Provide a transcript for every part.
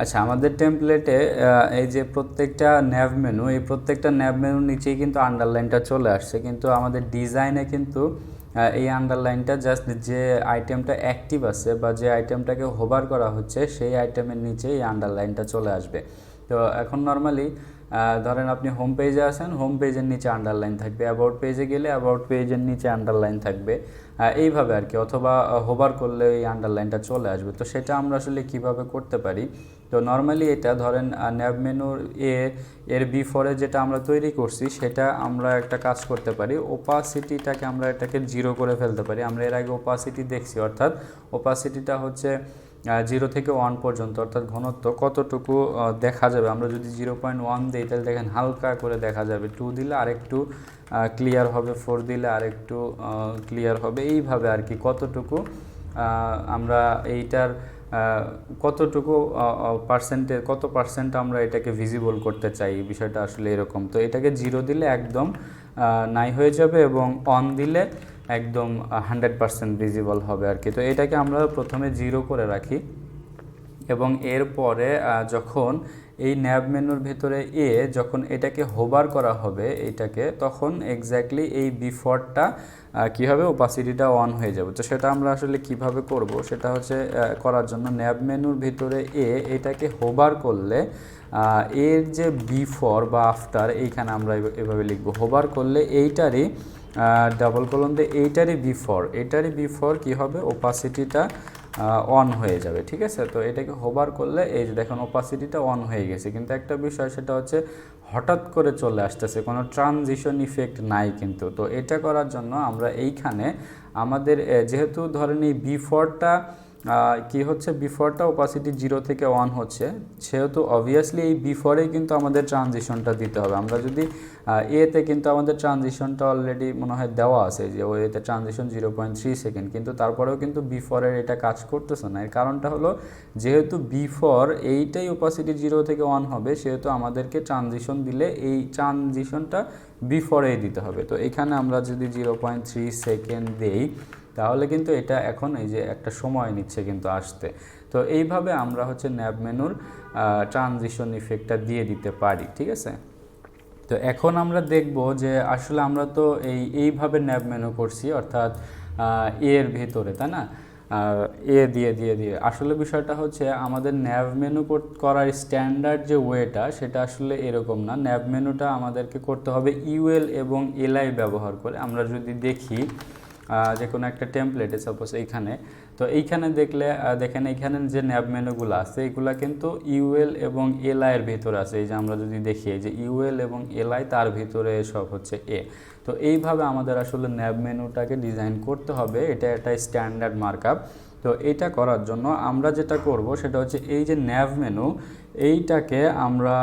আচ্ছা আমাদের টেমপ্লেটে এই যে প্রত্যেকটা ন্যাভ মেনু এই প্রত্যেকটা ন্যাভ মেনুর নিচেই কিন্তু আন্ডারলাইনটা চলে আসছে। কিন্তু আমাদের ডিজাইনে কিন্তু এই আন্ডারলাইনটা জাস্ট যে আইটেমটা অ্যাক্টিভ আছে বা যে আইটেমটাকে হোভার করা হচ্ছে, সেই আইটেমের নিচে এই আন্ডারলাইনটা চলে আসবে। তো এখন নর্মালি ধরেন আপনি হোম পেজে আসেন হোম পেজের নিচে আন্ডারলাইন থাকবে। অ্যাবাউট পেজে গেলে অ্যাবাউট পেজের নিচে আন্ডারলাইন থাকবে। এইভাবে আর কি অথবা হোভার করলে এই আন্ডারলাইনটা চলে আসবে। তো সেটা আমরা আসলে কীভাবে করতে পারি? তো নর্মালি এটা ধরেন ন্যাব মেনুর এ, এর বিফোরে যেটা আমরা তৈরি করছি, সেটা আমরা একটা কাজ করতে পারি। ওপাসিটিটাকে আমরা এটাকে জিরো করে ফেলতে পারি। আমরা এর আগে ওপাসিটি দেখছি, অর্থাৎ ওপাসিটিটা হচ্ছে জিরো থেকে ওয়ান পর্যন্ত, অর্থাৎ ঘনত্ব কতটুকু দেখা যাবে? আমরা যদি জিরো পয়েন্ট ওয়ান দিই, তাহলে দেখেন হালকা করে দেখা যাবে। টু দিলে আরেকটু ক্লিয়ার হবে ফোর দিলে আরেকটু ক্লিয়ার হবে। এইভাবে আর কি কতটুকু আমরা এইটার কতটুকু পার্সেন্টে কত পার্সেন্ট আমরা এটাকে ভিজিবল করতে চাই? বিষয়টা আসলে এরকম। তো এটাকে জিরো দিলে একদম নাই হয়ে যাবে এবং অন দিলে একদম হান্ড্রেড পার্সেন্ট ভিজিবল হবে আর কি। তো এটাকে আমরা প্রথমে জিরো করে রাখি এবং এরপরে যখন এই ন্যাব মেনুর ভেতরে এ যখন এটাকে হোবার করা হবে এটাকে, তখন এক্স্যাক্টলি এই বিফোরটা কী হবে ওপাসিটিটা অন হয়ে যাবে। তো সেটা আমরা আসলে কীভাবে করব? সেটা হচ্ছে করার জন্য ন্যাব মেনুর ভিতরে এ এটাকে হোবার করলে এর যে বিফোর বা আফটার এইখানে আমরা এভাবে লিখব। হোবার করলে এইটারই ডাবল কলম দিয়ে এইটারই বিফোর এটারই বিফোর কী হবে? ওপাসিটিটা অন হয়ে যাবে, ঠিক আছে? তো এটাকে হোবার করলে এই যে দেখুন ওপাসিটিটা অন হয়ে গেছে। কিন্তু একটা বিষয় সেটা হচ্ছে, হঠাৎ করে চলে আসতেছে, কোনো ট্রানজিশন ইফেক্ট নাই কিন্তু। তো এটা করার জন্য আমরা এইখানে আমাদের যেহেতু ধরেন এই বিফোরটা কি হচ্ছে? বিফোরটা ওপাসিটি জিরো থেকে ওয়ান হচ্ছে। সেহেতু অবভিয়াসলি এই বিফোরেই কিন্তু আমাদের ট্রানজিশনটা দিতে হবে। আমরা যদি এতে কিন্তু আমাদের ট্রানজিশনটা অলরেডি মনে হয় দেওয়া আছে যে, ও এতে transition zero point three second কিন্তু তারপরেও কিন্তু বিফোরের এটা কাজ করতেছে না। এর কারণটা হলো, যেহেতু বিফোর এইটাই ওপাসিটি জিরো থেকে ওয়ান হবে, সেহেতু আমাদেরকে ট্রানজিশন দিলে এই ট্রানজিশনটা বিফোরেই দিতে হবে। তো এখানে আমরা যদি জিরো পয়েন্ট থ্রি সেকেন্ড দেই তাহলে কিন্তু এটা এখন এই যে একটা সময় নিচ্ছে কিন্তু আসতে। তো এইভাবে আমরা হচ্ছে ন্যাব মেনুর ট্রানজিশন ইফেক্টটা দিয়ে দিতে পারি, ঠিক আছে? তো এখন আমরা দেখব যে আসলে আমরা তো এই, এইভাবে ন্যাব মেনু করছি, অর্থাৎ এর ভেতরে, তাই না? এ দিয়ে দিয়ে দিয়ে। আসলে বিষয়টা হচ্ছে আমাদের ন্যাব মেনু করার স্ট্যান্ডার্ড যে ওয়েটা, সেটা আসলে এরকম না। ন্যাব মেনুটা আমাদেরকে করতে হবে ইউএল এবং এলআই ব্যবহার করে। আমরা যদি দেখি যে কোনো একটা টেমপ্লেটে সাপোজ এইখানে। তো এইখানে দেখলে দেখেন এইখানে যে ন্যাব মেনুগুলো আছে, এগুলা কিন্তু ইউএল এবং এলআই এর ভিতরে আছে। এই যে আমরা যদি দেখি যে ইউএল এবং এলআই তার ভিতরে সব হচ্ছে এ তো এইভাবে আমাদের আসলে ন্যাব মেনুটাকে ডিজাইন করতে হবে। এটা একটা স্ট্যান্ডার্ড মার্কআপ তো এটা করার জন্য আমরা যেটা করব, সেটা হচ্ছে এই যে ন্যাব মেনু এইটাকে আমরা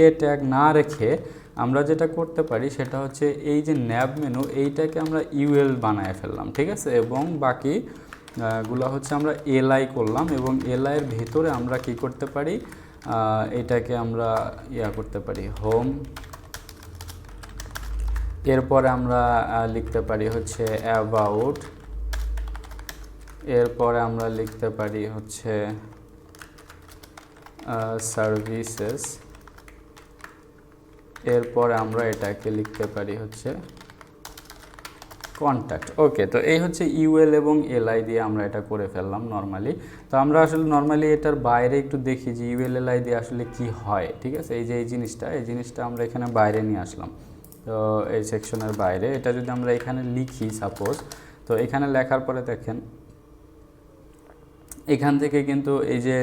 এ ট্যাগ না রেখে আমরা যেটা করতে পারি সেটা হচ্ছে এই যে ন্যাব মেনু, এইটাকে আমরা ইউএল বানায় ফেললাম, ঠিক আছে? এবং বাকি গুলা হচ্ছে আমরা এলআই করলাম এবং এলআই এর ভেতরে আমরা কি করতে পারি? এটাকে আমরা ইয়া করতে পারি, হোম। এরপরে আমরা লিখতে পারি হচ্ছে অ্যাবাউট। এরপরে আমরা লিখতে পারি হচ্ছে সার্ভিসেস। এরপরে আমরা এটাকে লিখতে পারি হচ্ছে কন্ট্যাক্ট ওকে তো এই হচ্ছে ইউএল এবং এলআই দিয়ে আমরা এটা করে ফেললাম নর্মালি তো আমরা আসলে নর্মালি এটার বাইরে একটু দেখি যে ইউএল এলআই দিয়ে আসলে কি হয়, ঠিক আছে? এই যে এই জিনিসটা এই জিনিসটা আমরা এখানে বাইরে নিয়ে আসলাম। তো এই সেকশনের বাইরে। এটা যদি আমরা এখানে লিখি সাপোজ তো এখানে লেখার পরে দেখেন এখান থেকে কিন্তু এই যে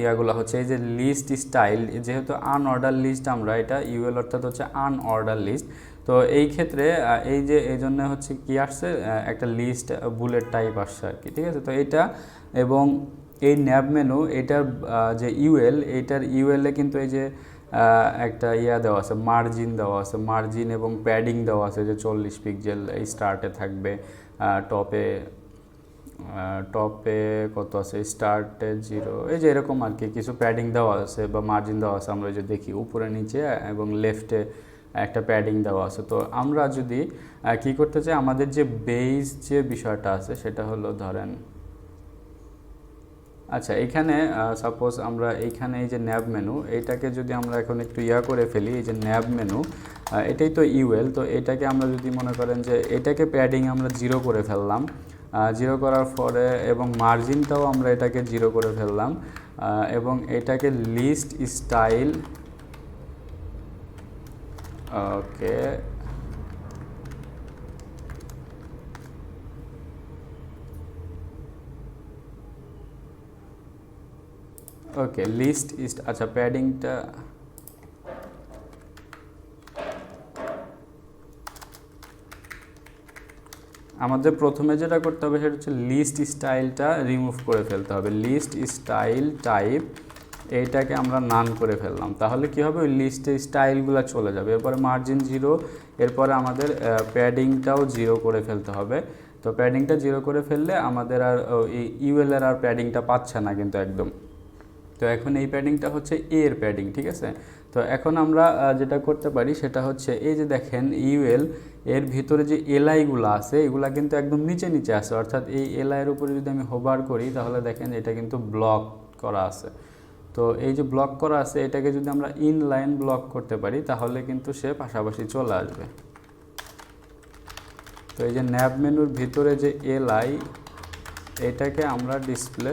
ইয়াগুলো হচ্ছে এই যে লিস্ট স্টাইল যেহেতু আনঅর্ডার লিস্ট আমরা, এটা ইউএল অর্থাৎ হচ্ছে আনঅর্ডার লিস্ট তো এই ক্ষেত্রে এই যে, এই জন্য হচ্ছে কি আসছে একটা লিস্ট বুলেট টাইপ আসছে আর কি, ঠিক আছে? তো এটা এবং এই ন্যাব মেনু এটার যে ইউএল এইটার ইউএলে কিন্তু এই যে একটা ইয়া দেওয়া আছে মার্জিন দেওয়া আছে মার্জিন এবং প্যাডিং দেওয়া আছে, যে চল্লিশ পিক্সেল এই স্টার্টে থাকবে টপে টপে কত আছে? স্টার্টে জিরো এই যে এরকম আর কি, কিছু প্যাডিং দেওয়া আছে বা মার্জিন দেওয়া আছে, আমরা যে দেখি উপরে, নিচে এবং লেফটে একটা প্যাডিং দেওয়া আছে। তো আমরা যদি কি করতে চাই, আমাদের যে বেস যে বিষয়টা আছে, সেটা হলো ধরেন আচ্ছা এখানে সাপোজ আমরা এইখানে এই যে ন্যাব মেনু এইটাকে যদি আমরা এখন একটু ইয়া করে ফেলি, এই যে ন্যাব মেনু এটাই তো ইউএল তো এটাকে আমরা যদি মনে করেন যে, এটাকে প্যাডিং আমরা জিরো করে ফেললাম জিরো করার পরে এবং মার্জিনটাও আমরা এটাকে জিরো করে ফেললাম। এবং এটাকে list style okay okay list east আচ্ছা প্যাডিংটা আমাদের প্রথমে যেটা করতে হবে সেটা হচ্ছে লিস্ট স্টাইলটা রিমুভ করে ফেলতে হবে। লিস্ট স্টাইল টাইপ এইটাকে আমরা নান করে ফেললাম। তাহলে কি হবে? ওই লিস্টের স্টাইলগুলো চলে যাবে। এরপরে মার্জিন জিরো এরপরে আমাদের প্যাডিংটাও জিরো করে ফেলতে হবে। তো প্যাডিংটা জিরো করে ফেললে আমাদের আর ইউএল এর আর প্যাডিংটা পাচ্ছে না কিন্তু একদম। তো এখন এই প্যাডিংটা হচ্ছে এর প্যাডিং ঠিক আছে? তো এখন আমরা যেটা করতে পারি সেটা হচ্ছে এই যে দেখেন ইউএল এর ভিতরে যে এলআইগুলো আছে, এগুলা কিন্তু একদম নিচে নিচে আছে। অর্থাৎ এই এলআইয়ের উপরে যদি আমি হোভার করি, তাহলে দেখেন এটা কিন্তু ব্লক করা আছে। তো এই যে ব্লক করা আছে, এটাকে যদি আমরা ইনলাইন ব্লক করতে পারি, তাহলে কিন্তু সে পাশাপাশি চলে আসবে। তো এই যে ন্যাব মেনুর ভিতরে যে এলআই এটাকে আমরা ডিসপ্লে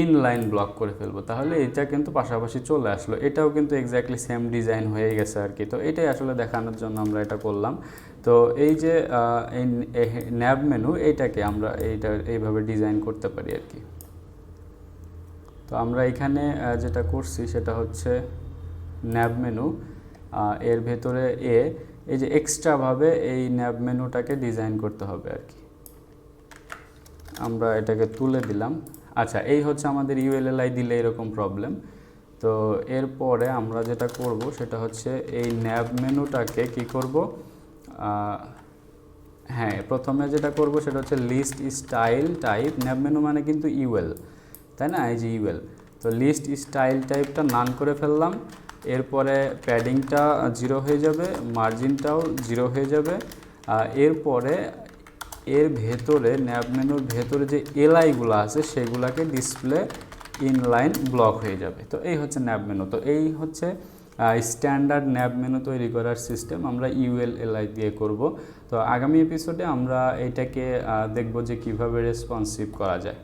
ইনলাইন ব্লক করে ফেলব। তাহলে এটা কিন্তু পাশাপাশি চলে আসলো। এটাও কিন্তু এক্স্যাক্টলি সেম ডিজাইন হয়ে গেছে আর কি। তো এটাই আসলে দেখানোর জন্য আমরা এটা করলাম। তো এই যে এই ন্যাব মেনু এইটাকে আমরা এইটা এইভাবে ডিজাইন করতে পারি আর কি। তো আমরা এখানে যেটা করছি সেটা হচ্ছে ন্যাব মেনু এর ভেতরে এ, এই যে এক্সট্রাভাবে এই ন্যাব মেনুটাকে ডিজাইন করতে হবে আর কি। আমরা এটাকে তুলে দিলাম। আচ্ছা এই হচ্ছে আমাদের ইউএলএলআই দিলে এরকম প্রবলেম তো এরপরে আমরা যেটা করব সেটা হচ্ছে এই ন্যাব মেনুটাকে কি করব? হ্যাঁ প্রথমে যেটা করব সেটা হচ্ছে list style type nav menu মানে কিন্তু ইউএল তাই না? এই যে ইউএল তো লিস্ট স্টাইল টাইপটা নান করে ফেললাম। এরপরে প্যাডিংটা জিরো হয়ে যাবে মার্জিনটাও জিরো হয়ে যাবে। এরপরে এর ভেতরে ন্যাবমেনুর ভেতরে যে এলআইগুলো আছে, সেগুলোকে ডিসপ্লে ইনলাইন ব্লক হয়ে যাবে। তো এই হচ্ছে ন্যাব মেনু। তো এই হচ্ছে স্ট্যান্ডার্ড ন্যাব মেনু তৈরি করার সিস্টেম আমরা ইউএল এলআই দিয়ে করব। তো আগামী এপিসোডে আমরা এটাকে দেখব যে কীভাবে রেসপন্সিভ করা যায়।